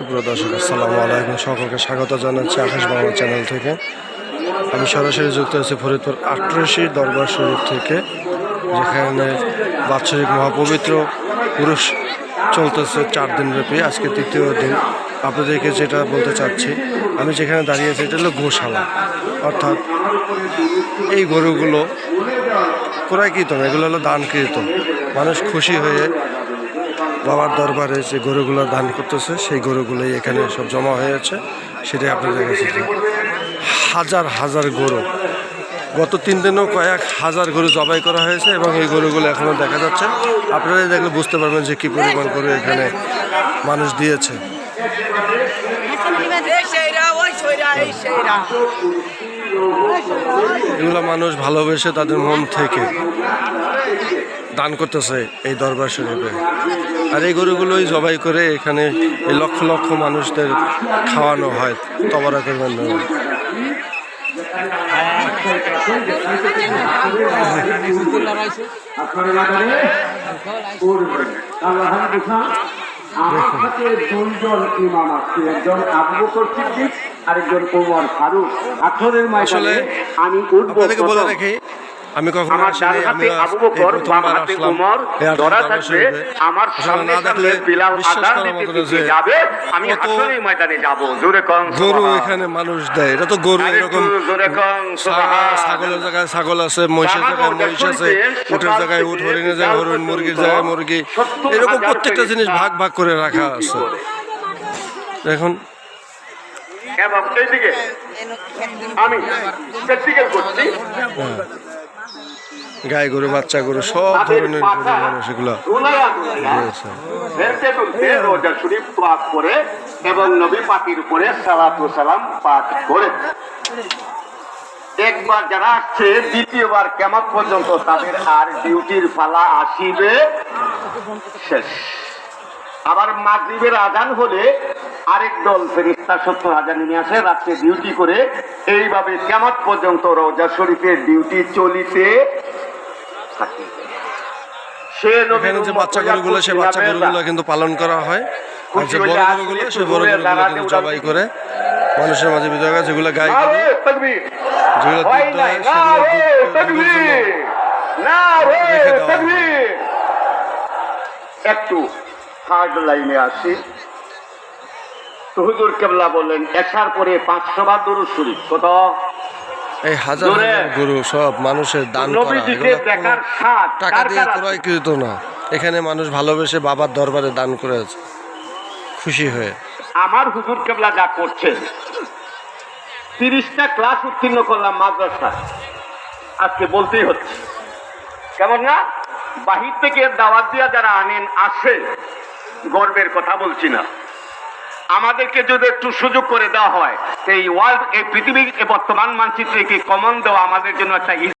সুপ্রিয় দর্শক, আসসালামু আলাইকুম। সকলকে স্বাগত জানাচ্ছি আকাশ বাংলা চ্যানেল থেকে। আমি সরাসরি যুক্ত আছি ফরিদপুর আট্রাশি দরবার শরীফ থেকে, যেখানে বাৎসরিক মহাপবিত্র পুরুষ চলতেছে চার দিন ব্যাপী। আজকে তৃতীয় দিন। আপনাদেরকে যেটা বলতে চাচ্ছি, আমি যেখানে দাঁড়িয়ে আছি, এটা হলো গোশালা। অর্থাৎ এই গরুগুলো ক্রয়কৃত এগুলো হলো দানকৃত। মানুষ খুশি হয়ে বাবার দরবারে যে গরুগুলো দান করতেছে, সেই গরুগুলোই এখানে সব জমা হয়েছে সেটাই আপনাদের কাছে হাজার হাজার গরু। গত তিন দিনেও কয়েক হাজার গরু জবাই করা হয়েছে এবং এই গরুগুলো এখনও দেখা যাচ্ছে। আপনারাই দেখলে বুঝতে পারবেন যে কী পরিমাণ গরু এখানে মানুষ দিয়েছে। এগুলো মানুষ ভালোবেসে তাদের মন থেকে দান করতেছে এই দরবার শরীফে। আর এই গরুগুলোই জবাই করে এখানে এই লক্ষ লক্ষ মানুষদের খাওয়ানো হয় তবরাকের মাধ্যমে আমার সাথে দুইজন ইমাম আছে একজন আবু বকর সিদ্দিক আরেকজন ওমর ফারুক। আঠরের আসলে ময়দানে আমি উঠবো আমি কখনো আসিনি আমি আবু বকর বাম প্রথমবার হাতে আসলাম। উমর ধরা থাকবে আমার সামনে দেখলে বিলাল বিশ্বাস আজান দিতে মতো না যে দিতে যাবে? আমি হাসরের ময়দানে যাব। জোরে কম গরু এখানে মানুষ দেয় এটা তো গরু এরকম জোরে কম, ছাগলের জায়গায় ছাগল আছে মহিষের জায়গায় মহিষ আছে উটের জায়গায় উঠ থেকে হরিণের জায়গায় হরিণ মুরগির জায়গায় মুরগি। এরকম প্রত্যেকটা জিনিস ভাগ ভাগ করে রাখা আছে। এখন আমি প্র্যাকটিক্যাল করছি। গায়ে গরু, বাচ্চা গরু, সব ধরনের এবং নবী উপরে সালাম পাঠ করে একবার যারা আসছে, দ্বিতীয়বার কেমন পর্যন্ত তাদের আর ডিউটির ফালা আসিবে, শেষ। আবার মাগরিবের আজান হলে আরেক দল ফেরিস্তা সত্তর হাজার নেমে আসে, রাত্রে ডিউটি করে। এইভাবে কেমন পর্যন্ত রোজা শরীফের ডিউটি চলিতে এখানে যে বাচ্চা গরুগুলো সে বাচ্চা গরুগুলো কিন্তু পালন করা হয়। আর যে বড় গরুগুলো সে বড় গরুগুলো কিন্তু জবাই করে। মানুষের মাঝে বিধবা গাছ যেগুলো গাই গরু। যেগুলো দুধ দেয় সেগুলো নারে দুধ- দুধের তাকবীর। জন্য নারে রেখে দেওয়া একটু থার্ড লাইনে আসি। তো হুজুর কেবলা বললেন এসার পরে পাঁচশো বার দরুদ শরীফ কত? এই হাজার জোরে। হাজার গরু সব মানুষের দান করা টাকা দিয়ে ক্রয় কৃত না। এখানে মানুষ ভালোবেসে বাবার দরবারে দান করেছে খুশি হয়ে। আমার হুজুর কেবলা যা করছেন তিরিশটা ক্লাস উত্তীর্ণ করলাম মাদ্রাসা আজকে বলতেই হচ্ছে কেমন না? বাহির থেকে দাওয়াত দিয়া যারা আনেন আসে গর্বের কথা বলছি না। আমাদেরকে যদি একটু সুযোগ করে দেওয়া হয় এই ওয়ার্ল্ড এই পৃথিবীর বর্তমান মানচিত্রে কি কমন দেওয়া আমাদের জন্য একটা